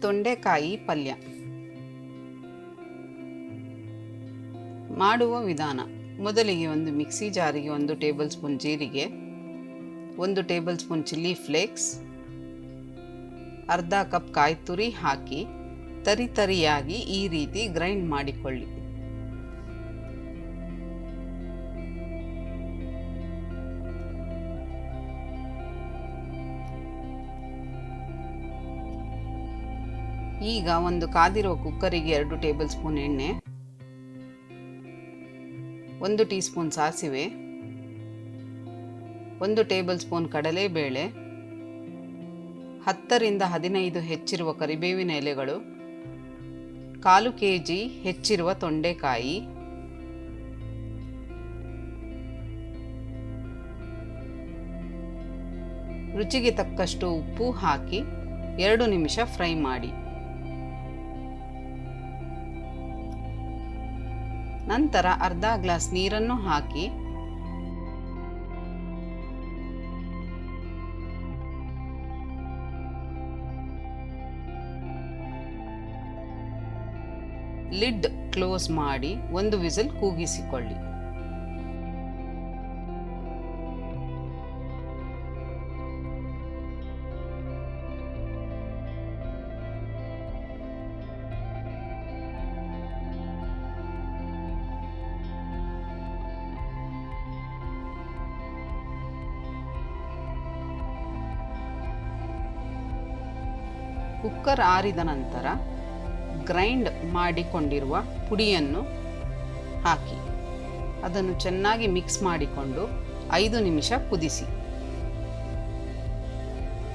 ತೊಂಡೆಕಾಯಿ ಪಲ್ಯ. ಮಾಡುವ ವಿಧಾನ. ಮೊದಲಿಗೆ ಒಂದು ಮಿಕ್ಸಿ ಜಾರಿಗೆ ಒಂದು ಟೇಬಲ್ ಸ್ಪೂನ್ ಜೀರಿಗೆ, ಒಂದು ಟೇಬಲ್ ಸ್ಪೂನ್ ಚಿಲ್ಲಿ ಫ್ಲೇಕ್ಸ್, ಅರ್ಧ ಕಪ್ ಕಾಯಿ ತುರಿ ಹಾಕಿ, ತರಿ ತರಿಯಾಗಿ ಈ ರೀತಿ ಗ್ರೈಂಡ್ ಮಾಡಿಕೊಳ್ಳಿ. ಈಗ ಒಂದು ಕಾದಿರುವ ಕುಕ್ಕರಿಗೆ ಎರಡು ಟೇಬಲ್ ಸ್ಪೂನ್ ಎಣ್ಣೆ, ಒಂದು ಟೀ ಸ್ಪೂನ್ ಸಾಸಿವೆ, ಒಂದು ಟೇಬಲ್ ಸ್ಪೂನ್ ಕಡಲೆಬೇಳೆ, ಹತ್ತರಿಂದ ಹದಿನೈದು ಹೆಚ್ಚಿರುವ ಕರಿಬೇವಿನ ಎಲೆಗಳು, ಕಾಲು ಕೆ ಜಿ ಹೆಚ್ಚಿರುವ ತೊಂಡೆಕಾಯಿ, ರುಚಿಗೆ ತಕ್ಕಷ್ಟು ಉಪ್ಪು ಹಾಕಿ ಎರಡು ನಿಮಿಷ ಫ್ರೈ ಮಾಡಿ. ನಂತರ ಅರ್ಧ ಗ್ಲಾಸ್ ನೀರನ್ನು ಹಾಕಿ ಲಿಡ್ ಕ್ಲೋಸ್ ಮಾಡಿ ಒಂದು ವಿಸಲ್ ಕೂಗಿಸಿಕೊಳ್ಳಿ. ಕುಕ್ಕರ್ ಆರಿದ ನಂತರ ಗ್ರೈಂಡ್ ಮಾಡಿಕೊಂಡಿರುವ ಪುಡಿಯನ್ನು ಹಾಕಿ. ಅದನ್ನು ಚೆನ್ನಾಗಿ ಮಿಕ್ಸ್ ಮಾಡಿಕೊಂಡು ಐದು ನಿಮಿಷ ಕುದಿಸಿ.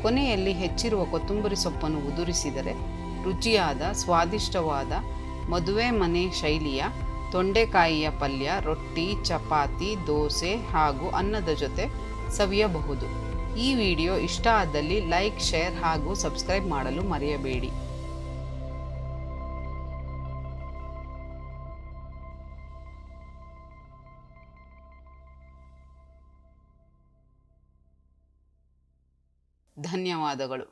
ಕೊನೆಯಲ್ಲಿ ಹೆಚ್ಚಿರುವ ಕೊತ್ತಂಬರಿ ಸೊಪ್ಪನ್ನು ಉದುರಿಸಿದರೆ ರುಚಿಯಾದ, ಸ್ವಾದಿಷ್ಟವಾದ ಮದುವೆ ಮನೆ ಶೈಲಿಯ ತೊಂಡೆಕಾಯಿಯ ಪಲ್ಯ, ರೊಟ್ಟಿ, ಚಪಾತಿ, ದೋಸೆ ಹಾಗೂ ಅನ್ನದ ಜೊತೆ ಸವಿಯಬಹುದು. ಈ ವಿಡಿಯೋ ಇಷ್ಟ ಆದಲ್ಲಿ ಲೈಕ್ ಶೇರ್ ಹಾಗೂ ಸಬ್ಸ್ಕ್ರೈಬ್ ಮಾಡಲು ಮರೆಯಬೇಡಿ. ಧನ್ಯವಾದಗಳು.